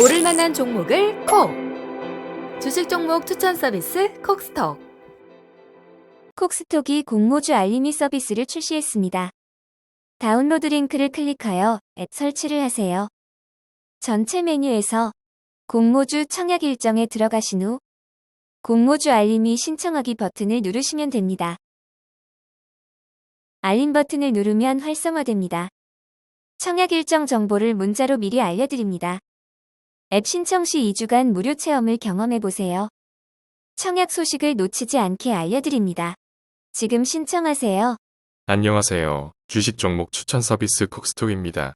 오를 만한 종목을 콕! 주식 종목 추천 서비스 콕스톡. 콕스톡이 공모주 알림이 서비스를 출시했습니다. 다운로드 링크를 클릭하여 앱 설치를 하세요. 전체 메뉴에서 공모주 청약 일정에 들어가신 후 공모주 알림이 신청하기 버튼을 누르시면 됩니다. 알림 버튼을 누르면 활성화됩니다. 청약 일정 정보를 문자로 미리 알려드립니다. 앱 신청 시 2주간 무료 체험을 경험해 보세요. 청약 소식을 놓치지 않게 알려드립니다. 지금 신청하세요. 안녕하세요. 주식 종목 추천 서비스 콕스톡입니다.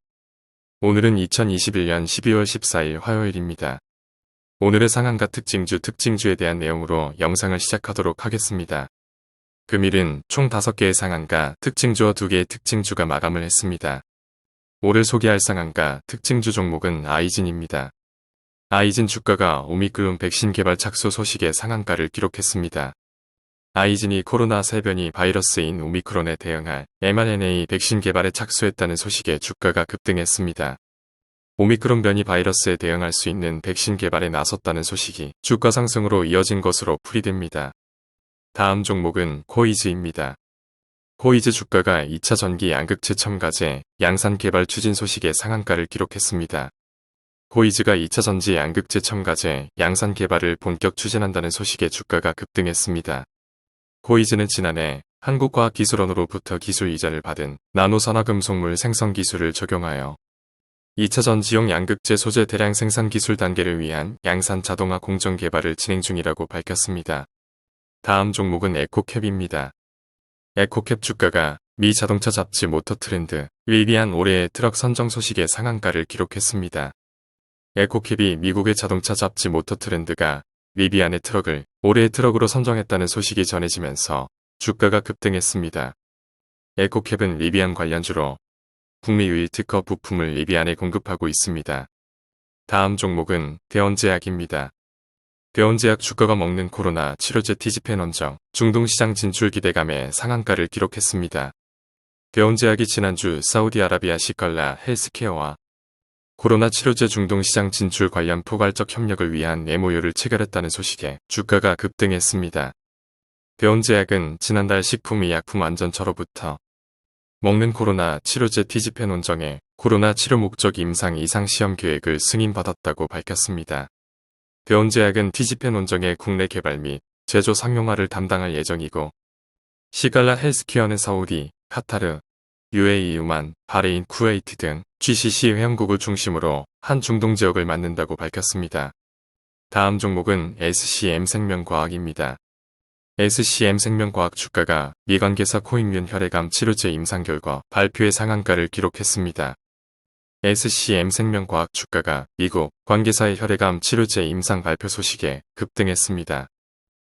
오늘은 2021년 12월 14일 화요일입니다. 오늘의 상한가 특징주 특징주에 대한 내용으로 영상을 시작하도록 하겠습니다. 금일은 총 5개의 상한가 특징주와 2개의 특징주가 마감을 했습니다. 오늘 소개할 상한가 특징주 종목은 아이진입니다. 아이진 주가가 오미크론 백신 개발 착수 소식에 상한가를 기록했습니다. 아이진이 코로나 세변이 바이러스인 오미크론에 대응할 mRNA 백신 개발에 착수했다는 소식에 주가가 급등했습니다. 오미크론 변이 바이러스에 대응할 수 있는 백신 개발에 나섰다는 소식이 주가 상승으로 이어진 것으로 풀이됩니다. 다음 종목은 코이즈입니다. 코이즈 주가가 2차 전기 양극재 첨가제 양산 개발 추진 소식에 상한가를 기록했습니다. 코이즈가 2차 전지 양극재 첨가제 양산 개발을 본격 추진한다는 소식에 주가가 급등했습니다. 코이즈는 지난해 한국과학기술원으로부터 기술 이자를 받은 나노산화금속물 생성 기술을 적용하여 2차 전지용 양극재 소재 대량 생산 기술 단계를 위한 양산 자동화 공정 개발을 진행 중이라고 밝혔습니다. 다음 종목은 에코캡입니다. 에코캡 주가가 미 자동차 잡지 모터 트렌드 위비안 올해의 트럭 선정 소식에 상한가를 기록했습니다. 에코캡이 미국의 자동차 잡지 모터 트렌드가 위비안의 트럭을 올해의 트럭으로 선정했다는 소식이 전해지면서 주가가 급등했습니다. 에코캡은 리비안 관련주로 북미 유일 특허 부품을 리비안에 공급하고 있습니다. 다음 종목은 대원제약입니다. 대원제약 주가가 먹는 코로나 치료제 티지펜 원정 중동시장 진출 기대감에 상한가를 기록했습니다. 대원제약이 지난주 사우디아라비아 시컬라 헬스케어와 코로나 치료제 중동시장 진출 관련 포괄적 협력을 위한 MOU를 체결했다는 소식에 주가가 급등했습니다. 대원제약은 지난달 식품의약품안전처로부터 먹는 코로나 치료제 티지펜 원정에 코로나 치료 목적 임상 이상 시험 계획을 승인받았다고 밝혔습니다. 대원제약은 티지펜 원정의 국내 개발 및 제조 상용화를 담당할 예정이고 시갈라 헬스케어는 사우디, 카타르, UAE, 유만, 바레인, 쿠웨이트 등 GCC 회원국을 중심으로 한 중동 지역을 맡는다고 밝혔습니다. 다음 종목은 SCM 생명과학입니다. SCM 생명과학 주가가 미관계사 코익륜 혈액암 치료제 임상 결과 발표의 상한가를 기록했습니다. SCM 생명과학 주가가 미국 관계사의 혈액암 치료제 임상 발표 소식에 급등했습니다.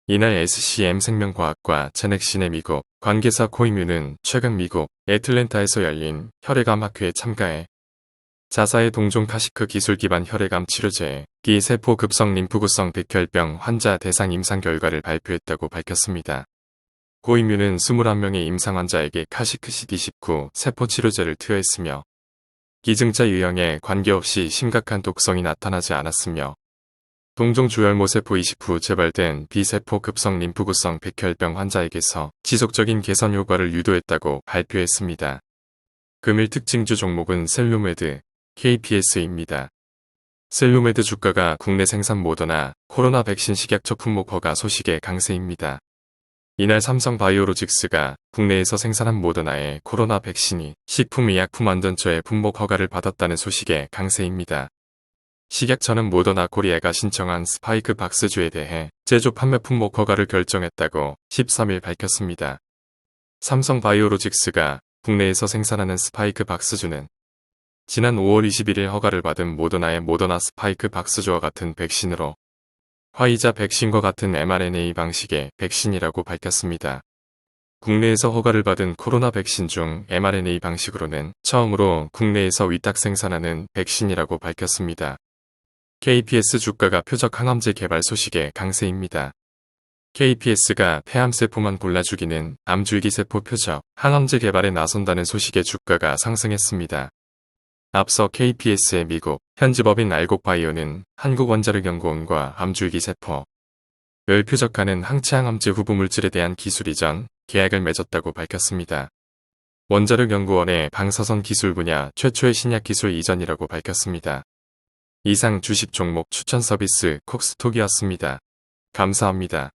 이날 SCM 생명과학과 제넥신의 미국 관계사 코이뮤는 최근 미국 애틀랜타에서 열린 혈액암 학회에 참가해 자사의 동종 카시크 기술 기반 혈액암 치료제의 기세포 급성 림프구성 백혈병 환자 대상 임상 결과를 발표했다고 밝혔습니다. 고이뮤는 21명의 임상 환자에게 카시크 CD19 세포 치료제를 투여했으며 기증자 유형에 관계없이 심각한 독성이 나타나지 않았으며 동종 주열모 세포 이식 후 재발된 비세포 급성 림프구성 백혈병 환자에게서 지속적인 개선 효과를 유도했다고 발표했습니다. 금일 특징주 종목은 셀루메드, KPS입니다. 셀루메드 주가가 국내 생산 모더나 코로나 백신 식약처 품목 허가 소식에 강세입니다. 이날 삼성바이오로직스가 국내에서 생산한 모더나의 코로나 백신이 식품의약품안전처의 품목 허가를 받았다는 소식에 강세입니다. 식약처는 모더나 코리아가 신청한 스파이크 박스주에 대해 제조 판매 품목 허가를 결정했다고 13일 밝혔습니다. 삼성바이오로직스가 국내에서 생산하는 스파이크 박스주는 지난 5월 21일 허가를 받은 모더나의 모더나 스파이크 박스주와 같은 백신으로 화이자 백신과 같은 mRNA 방식의 백신이라고 밝혔습니다. 국내에서 허가를 받은 코로나 백신 중 mRNA 방식으로는 처음으로 국내에서 위탁 생산하는 백신이라고 밝혔습니다. KPS 주가가 표적 항암제 개발 소식에 강세입니다. KPS가 폐암세포만 골라 죽이는 암줄기세포 표적 항암제 개발에 나선다는 소식에 주가가 상승했습니다. 앞서 KPS의 미국 현지법인 알곡바이오는 한국원자력연구원과 암줄기 세포, 을 표적하는 항체항암제 후보물질에 대한 기술 이전 계약을 맺었다고 밝혔습니다. 원자력연구원의 방사선 기술 분야 최초의 신약 기술 이전이라고 밝혔습니다. 이상 주식 종목 추천 서비스 콕스톡이었습니다. 감사합니다.